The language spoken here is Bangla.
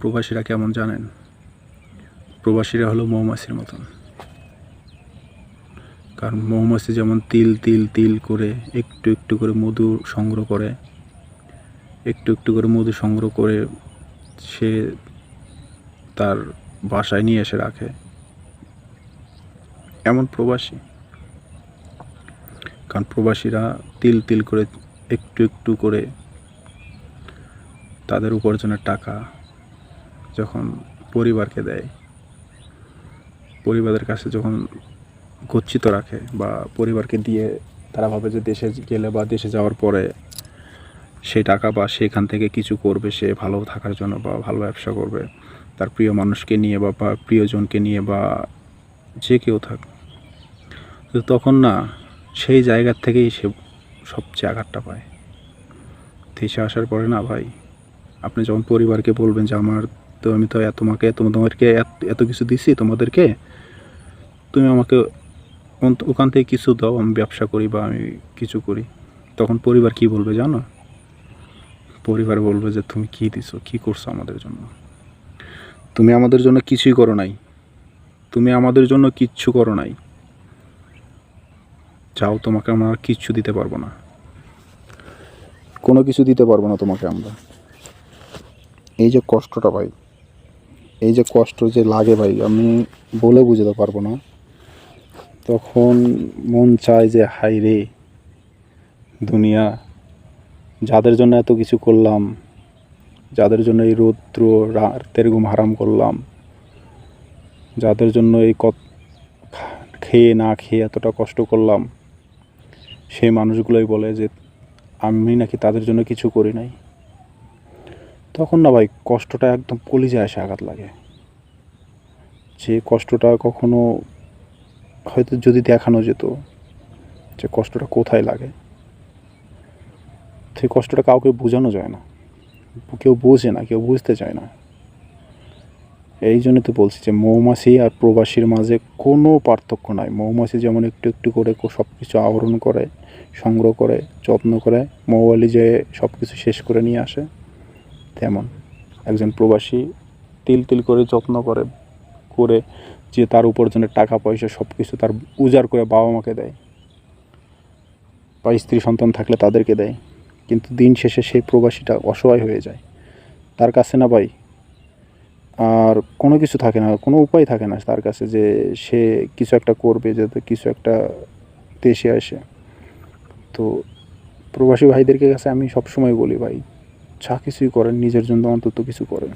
প্রবাসীরা কেমন জানেন? প্রবাসীরা হলো মৌমাছির মতন। কারণ মৌমাছি যেমন তিল তিল তিল করে একটু একটু করে মধু সংগ্রহ করে, একটু একটু করে মধু সংগ্রহ করে সে তার বাসায় নিয়ে এসে রাখে। এমন প্রবাসী। কারণ প্রবাসীরা তিল তিল করে একটু একটু করে তাদের উপার্জনের টাকা যখন পরিবারকে দেয়, পরিবারের কাছে যখন গচ্ছিত রাখে বা পরিবারকে দিয়ে তারা ভাবে যে দেশে গেলে বা দেশে যাওয়ার পরে সেই টাকা বা সেখান থেকে কিছু করবে, সে ভালো থাকার জন্য বা ভালো ব্যবসা করবে, তার প্রিয় মানুষকে নিয়ে বা বা প্রিয়জনকে নিয়ে বা যে কেউ থাক তখন না সেই জায়গার থেকেই সে সবচেয়ে আঘাতটা পায়। দেশে আসার পরে না ভাই আপনি যখন পরিবারকে বলবেন যে আমার তো আমি তো তোমাকে তোমা- তোমাদেরকে এত- কিছু দিছি তোমাদেরকে, তুমি আমাকে ওখান থেকে কিছু দাও, আমি ব্যবসা করি বা আমি কিছু করি। তখন পরিবার কি বলবে জানো? পরিবার বলবে যে তুমি কি দিছো, কি করছ আমাদের জন্য? তুমি আমাদের জন্য কিছুই করো নাই। তুমি আমাদের জন্য কিচ্ছু করো নাই। যাও, তোমাকে আমরা কিচ্ছু দিতে পারব না। কোনো কিছু দিতে পারব না তোমাকে আমরা। এই যে কষ্টটা ভাই, এই যে কষ্ট যে লাগে ভাই, আমি বলে বুঝতে পারব না। তখন মন চায় যে হাই রে, দুনিয়া, যাদের জন্য এত কিছু করলাম, যাদের জন্য এই রৌদ্র রাতের ঘুম হারাম করলাম, যাদের জন্য এই খেয়ে না খেয়ে এতটা কষ্ট করলাম, সেই মানুষগুলোই বলে যে, আমি নাকি তাদের জন্য কিছু করি নাই। তখন না ভাই কষ্টটা একদম কলিজায় এসে আঘাত লাগে। যে কষ্টটা কখনো হয়তো যদি দেখানো যেত যে কষ্টটা কোথায় লাগে, সেই কষ্টটা কাউকে বোঝানো যায় না। কেউ বোঝে না, কেউ বুঝতে চায় না। এই জন্য তো বলছি যে মৌমাছি আর প্রবাসীর মাঝে কোনো পার্থক্য নাই। মৌমাছি যেমন একটু একটু করে সব কিছু আহরণ করে, সংগ্রহ করে, যত্ন করে, মৌয়ালি যে সব কিছু শেষ করে নিয়ে আসে। তেমন একজন প্রবাসী তিল তিল করে যত্ন করে করে যে তার উপার্জনের টাকা, পয়সা সব কিছু তার উজাড় করে বাবা মাকে দেয় বা স্ত্রী সন্তান থাকলে তাদেরকে দেয়। কিন্তু দিন শেষে সেই প্রবাসীটা অসহায় হয়ে যায়। তার কাছে না ভাই, আর কোনো কিছু থাকে না, কোনো উপায় থাকে না তার কাছে যে সে কিছু একটা করবে যাতে কিছু একটা দেশে আসে। তো প্রবাসী ভাইদেরকে কাছে আমি সবসময় বলি ভাই যা কিছুই করেন নিজের জন্য অন্তত কিছু করেন।